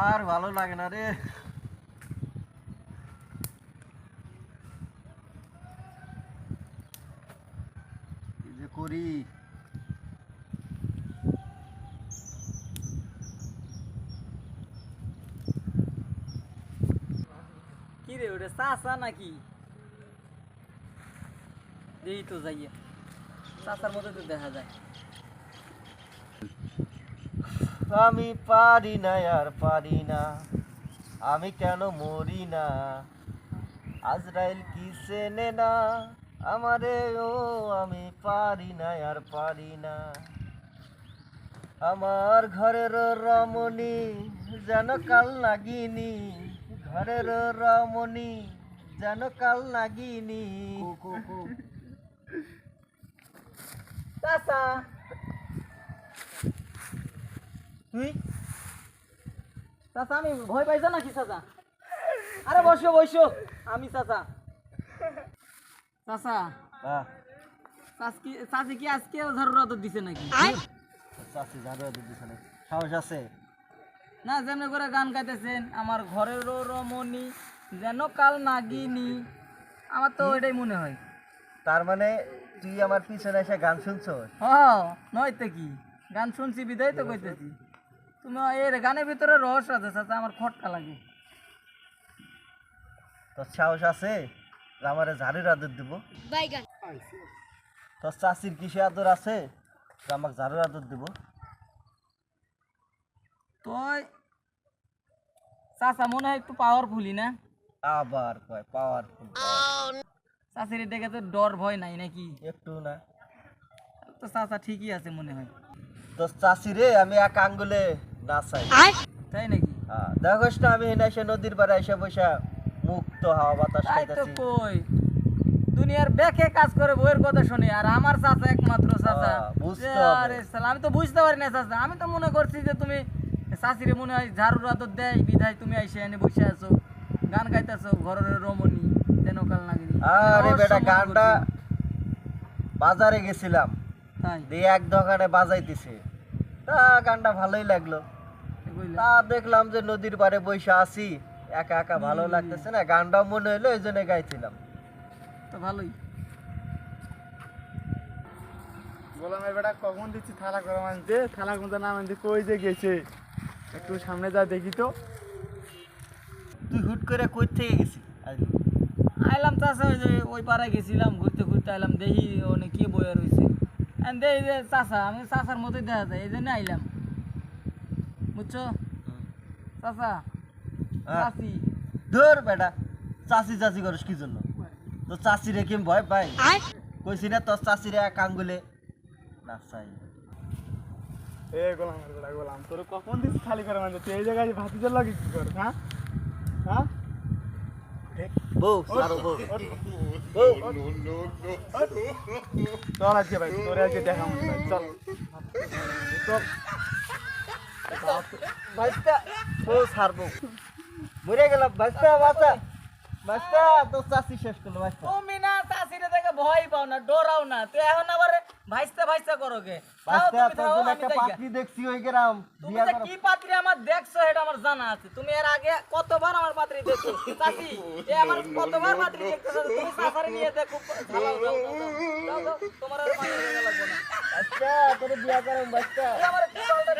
আর ভালো লাগে না রে কি যে করি কি রে ওটা চাচা নাকি এই তো যাইয়া চাচার মতো তো দেখা যায় আমি পারি না আর পারি না। আমি কেন মরি না? আজরাইল কি চেনে না? আমারে ও আমি পারি না আর পারি না। আমার ঘরের রমণী যেন কাল নাগিনি ঘরের রমণী যেন কাল নাগিনি। চাচা তুই চাচা আমি ভয় পাইছ নাকি চাচা? আরে বসো বসো। আমি চাচা। চাচা চাচি কি আজকে ঝাড়ু দিছে নাকি? চাচি ঝাড়ু দিতেছে না সাহস আছে? না যেমনি করে গান গাইতেছেন আমার ঘরেরও রমণী যেন কাল নাগিনি। আমার তো এটাই মনে হয়। তার মানে তুই আমার পিছনে এসে গান শুনছো হ নয়তো কি? গান শুনছি বিদায় তো কইতেছি। তুমি এর গানের ভিতরে রহস্য আছে চাচা আমার খটকা লাগে। তোর সাহস আছে? যে আমারে ঝাড়ুর আদর দিব। তোর চাষির কিসে আদর আছে? আমাকে ঝাড়ুর আদর দিব। তুই চাচা মনে হয় একটু পাওয়ারফুলি না? আবার কয় পাওয়ারফুল চাষির দেখে তো ডর ভয় নাই নাকি? একটু না। তো চাচা ঠিকই আছে মনে হয়। তোর চাষি রে আমি এক আঙ্গুলে নাচাই তাই নাকি? হ্যাঁ দেখোস না আমি হেনা এসে নদীর পাড়ে এসে বসে মুক্ত হাওয়া বাতাস তো খাইতেছি। কই। দুনিয়ার ব্যাকে কাজ করে বইয়ের কথা শুনি আর আমার চাচা একমাত্র চাচা। হ্যাঁ। আরে আমি তো বুঝতে পারি না চাচা। আমি তো মনে করছি যে তুমি চাষিরে মনে হয় ঝাড়ু রাতর দেয় বিধায় তুমি আইসে এনে বসে আছো গান গাইতেছো ঘরের রমণী যেন কাল আরে বেটা গানটা বাজারে গেছিলাম। তাই? দিয়ে এক দোকানে বাজাইতেছে। তা গানটা ভালোই লাগল। তা দেখলাম যে নদীর পাড়ে বসে আছি একা একা ভালো লাগতেছে না গানটা মনে হইল এই জন্য গাইছিলাম। তো ভালোই। বললাম বেটা কখন দিচ্ছি থালা করে মানতে থালা কোনটা না মানতে কই যে গেছে? একটু সামনে যা দেখি তো। তুই হুট করে কই থেকে গেছি আইলাম চাষা ওই যে ওই পাড়ায় গেছিলাম ঘুরতে ঘুরতে আইলাম দেখি অনেক কি বইয়া রয়েছে দেখি যে চাষা আমি চাষার মতোই দেখা যায় এই জন্য আইলাম। বুঝছ চাষা হ্যাঁ। চাষি ধর বেটা চাষি চাষি করিস কি জন্য? তো চাষি রেখে ভয় পাই? কইছি না তোর চাষি রে এক আঙ্গুলে নাচাই এ গোলাম বেটা গোলাম। তোর কখন দিচ্ছি খালি করে মানতে তুই এই জায়গায় ভাতিজার লাগে কি কর হ্যাঁ? হ্যাঁ? বউ সারো বউ। বউ চল আজকে ভাই তোর আজকে দেখা চল। চল। বাচ্চা বউ ছাড়বো। মরে গেলাম বাচ্চা বাচ্চা বাচ্চা তোর চাষি শেষ করল বাচ্চা তুমি না চাষিরে দেখে ভয় পাও না ডরাও না। এখন আবার ভাইস্তা ভাইস্তা করো তাও তোর একটা। দেখছি ওই গ্রাম। তুমি বিয়া যে কি পাত্রী আমার দেখছ এটা আমার জানা আছে। তুমি এর আগে কতবার আমার পাত্রী দেখছ? চাচি এ আমার কতবার পাত্রী তুমি নিয়ে দেখো তোমার আর লাগবে না। তোর বিয়া করো বাচ্চা আমার কি বলতে